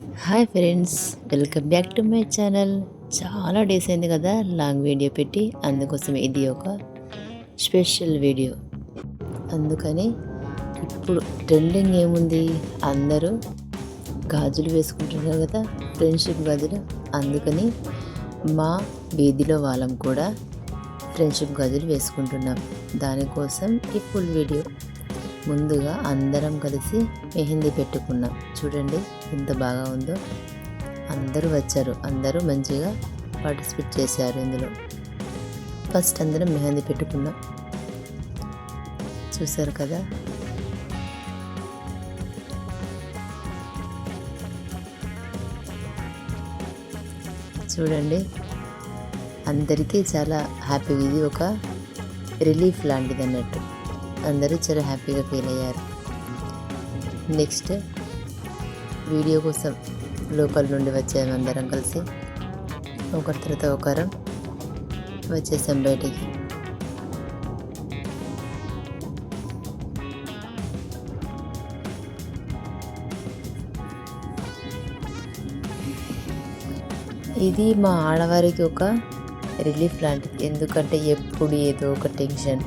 Hi friends welcome back to my channel చాలా days అయింది కదా లాంగ్ వీడియో పెట్టి అందుకోసం ఇది ఒక స్పెషల్ వీడియో అందుకని ఇప్పుడు ట్రెండింగ్ ఏముంది? అందరూ గాజులు వేసుకుంటున్నారు కదా ఫ్రెండ్షిప్ గాజులు. అందుకని మా వీధిలో వాళ్ళం కూడా ఫ్రెండ్షిప్ గాజులు వేసుకుంటున్నాం. దానికోసం ఈ ఫుల్ వీడియో ముందుగా అందరం కలిసి మెహందీ పెట్టుకున్నాం. చూడండి ఎంత బాగా ఉందో. అందరూ వచ్చారు. అందరూ మంచిగా పార్టిసిపేట్ చేశారు ఇందులో. ఫస్ట్ అందరం మెహందీ పెట్టుకున్నాం. చూశారు కదా? చూడండి. అందరికీ చాలా హ్యాపీగా ఇది ఒక రిలీఫ్ లాంటిది అన్నట్టు అందరూ చాలా హ్యాపీగా ఫీల్ అయ్యారు. నెక్స్ట్ వీడియో కోసం లోకల్ నుండి వచ్చాము అందరం కలిసి. ఒకరి తర్వాత ఒకరం వచ్చేసాం బయటికి. ఇది మా ఆడవారికి ఒక రిలీఫ్ లాంటిది. ఎందుకంటే ఎప్పుడు ఏదో ఒక టెన్షన్.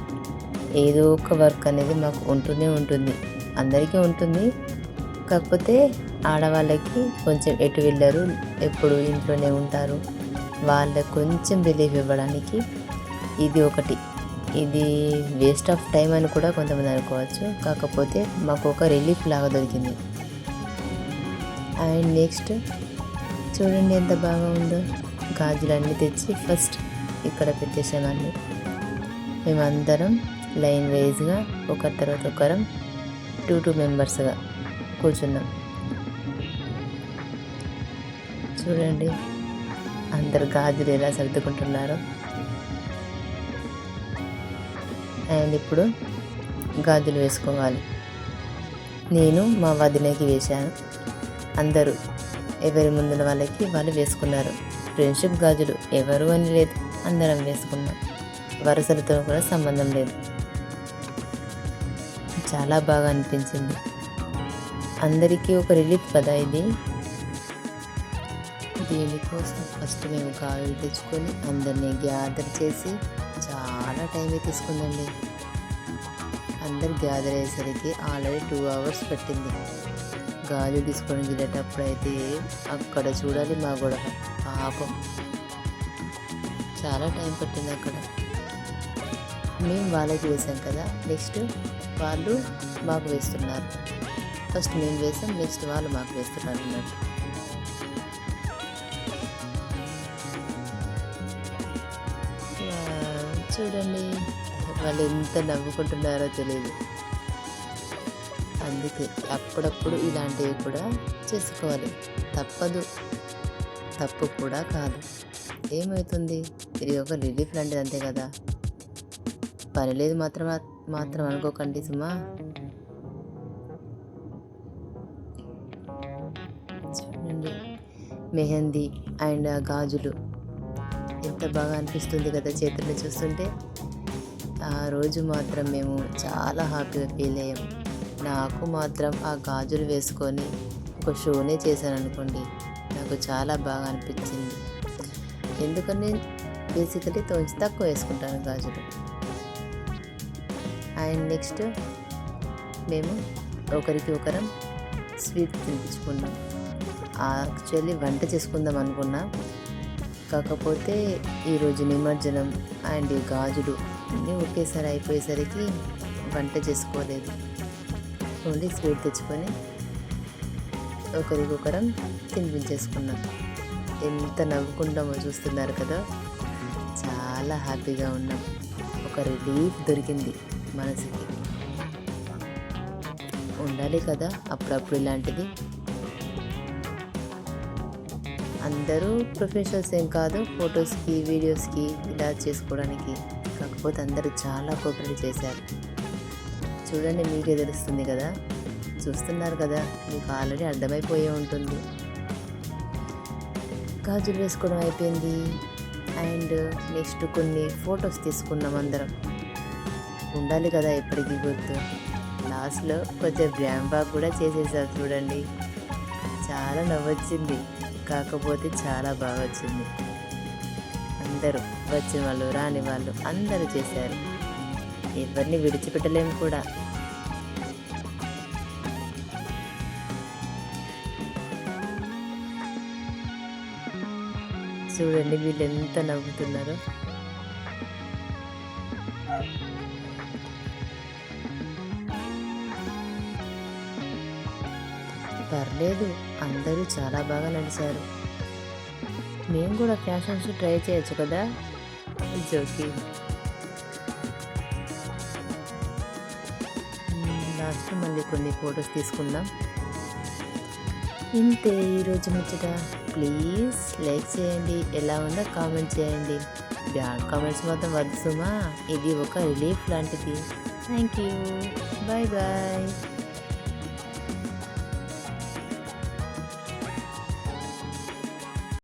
ఏదో ఒక వర్క్ అనేది మాకు ఉంటూనే ఉంటుంది. అందరికీ ఉంటుంది. కాకపోతే ఆడవాళ్ళకి కొంచెం ఎటు వెళ్ళరు ఎప్పుడు ఇంట్లోనే ఉంటారు. వాళ్ళకు కొంచెం రిలీఫ్ ఇవ్వడానికి ఇది ఒకటి. ఇది వేస్ట్ ఆఫ్ టైం అని కూడా కొంతమంది అనుకోవచ్చు. కాకపోతే మాకు ఒక రిలీఫ్ లాగా దొరికింది. అండ్ నెక్స్ట్ చూడండి ఎంత బాగా ఉందో. గాజులన్నీ తెచ్చి ఫస్ట్ ఇక్కడ పెట్టేసామన్నీ మేమందరం లైన్ వైజ్గా ఒకరి తర్వాత ఒకరం టూ టూ మెంబర్స్గా కూర్చున్నాం. చూడండి అందరు గాజులు ఎలా సర్దుకుంటున్నారు. అండ్ ఇప్పుడు గాజులు వేసుకోవాలి. నేను మా వదినకి వేశాను. అందరూ ఎవరి ముందున వాళ్ళకి వాళ్ళు వేసుకున్నారు. ఫ్రెండ్షిప్ గాజులు ఎవరు అని లేదు అందరం వేసుకున్నాం. వరుసలతో కూడా సంబంధం లేదు. చాలా బాగా అనిపించింది. అందరికీ ఒక రిలీఫ్ కదా ఇది? దీనికోసం ఫస్ట్ మేము కాయలు తెచ్చుకొని అందరినీ గ్యాదర్ చేసి చాలా టైం తీసుకుందండి. అందరు గ్యాదర్ అయ్యేసరికి ఆల్రెడీ టూ అవర్స్ పట్టింది. గాజు తీసుకొని వెళ్ళేటప్పుడు అయితే అక్కడ చూడాలి మా గొడవ. పాపం. చాలా టైం పట్టింది అక్కడ. మేము వాళ్ళకి వేసాం కదా నెక్స్ట్? వాళ్ళు మాకు వేస్తున్నారు. ఫస్ట్ మేము వేసాం నెక్స్ట్ వాళ్ళు మాకు వేస్తున్నారు అన్నట్టు. చూడండి వాళ్ళు ఎంత నవ్వుకుంటున్నారో తెలియదు అందుకే అప్పుడప్పుడు ఇలాంటివి కూడా చేసుకోవాలి. తప్పదు. తప్పు కూడా కాదు. ఏమవుతుంది? ఇది ఒక రిలీఫ్ లాంటిది అంతే కదా. పని లేదు మాత్రం మాత్రం అనుకోకండి సుమా. చూడండి మెహందీ అండ్ గాజులు. ఎంత బాగా అనిపిస్తుంది కదా చేతుల్లో చూస్తుంటే. ఆ రోజు మాత్రం మేము చాలా హ్యాపీగా ఫీల్ అయ్యాం. నాకు మాత్రం ఆ గాజులు వేసుకొని ఒక షోనే చేశాను అనుకోండి నాకు చాలా బాగా అనిపించింది. ఎందుకని? బేసికలీ తోచి తక్కువ వేసుకుంటాను గాజులు. అండ్ నెక్స్ట్ మేము ఒకరికి ఒకరం స్వీట్ తినిపించుకున్నాం. యాక్చువల్లీ వంట చేసుకుందాం అనుకున్నా. కాకపోతే ఈరోజు నిమజ్జనం అండ్ ఈ గాజులు అన్నీ ఒకేసారి అయిపోయేసరికి వంట చేసుకోలేదు. ఓన్లీ స్వీట్ తెచ్చుకొని ఒకరికొకరం తినిపించేసుకున్నాం. ఎంత నవ్వుకుంటామో చూస్తున్నారు కదా. చాలా హ్యాపీగా ఉన్నాం. ఒక రిలీఫ్ దొరికింది. మనసుకి. ఉండాలి కదా అప్పుడప్పుడు ఇలాంటిది. అందరూ ప్రొఫెషనల్స్ ఏం కాదు ఫొటోస్కి వీడియోస్కి ఇలా చేసుకోవడానికి. కాకపోతే అందరూ చాలా కోఆపరేట్ చేశారు. చూడండి మీకే తెలుస్తుంది కదా చూస్తున్నారు కదా మీకు ఆల్రెడీ అర్థమైపోయే ఉంటుంది. గాజులు వేసుకోవడం అయిపోయింది. అండ్ నెక్స్ట్ కొన్ని ఫొటోస్ తీసుకున్నాం అందరం. ఉండాలి కదా ఎప్పటికీ గుర్తు. లాస్ట్లో కొంచెం బ్రాంబాగ్ కూడా చేసేసారు చూడండి. చాలా నవ్వొచ్చింది. కాకపోతే చాలా బాగా వచ్చింది అందరూ వచ్చిన వాళ్ళు రాని వాళ్ళు అందరూ చేశారు. ఎవరిని విడిచిపెట్టలేము కూడా. చూడండి వీళ్ళు ఎంత నవ్వుతున్నారో. పర్లేదు అందరూ చాలా బాగా నడిచారు. మేము కూడా ఫ్యాషన్ షో ట్రై చేయొచ్చు కదా? జోకి లాస్ట్ మళ్ళీ కొన్ని ఫొటోస్ తీసుకుందాం. ఇంతే ఈరోజు ముచ్చట. ప్లీజ్ లైక్ చేయండి ఎలా ఉందో కామెంట్ చేయండి. బ్యాడ్ కామెంట్స్ మాత్రం వద్దు సుమా. ఇది ఒక రిలీఫ్ లాంటిది. Thank you. Bye bye.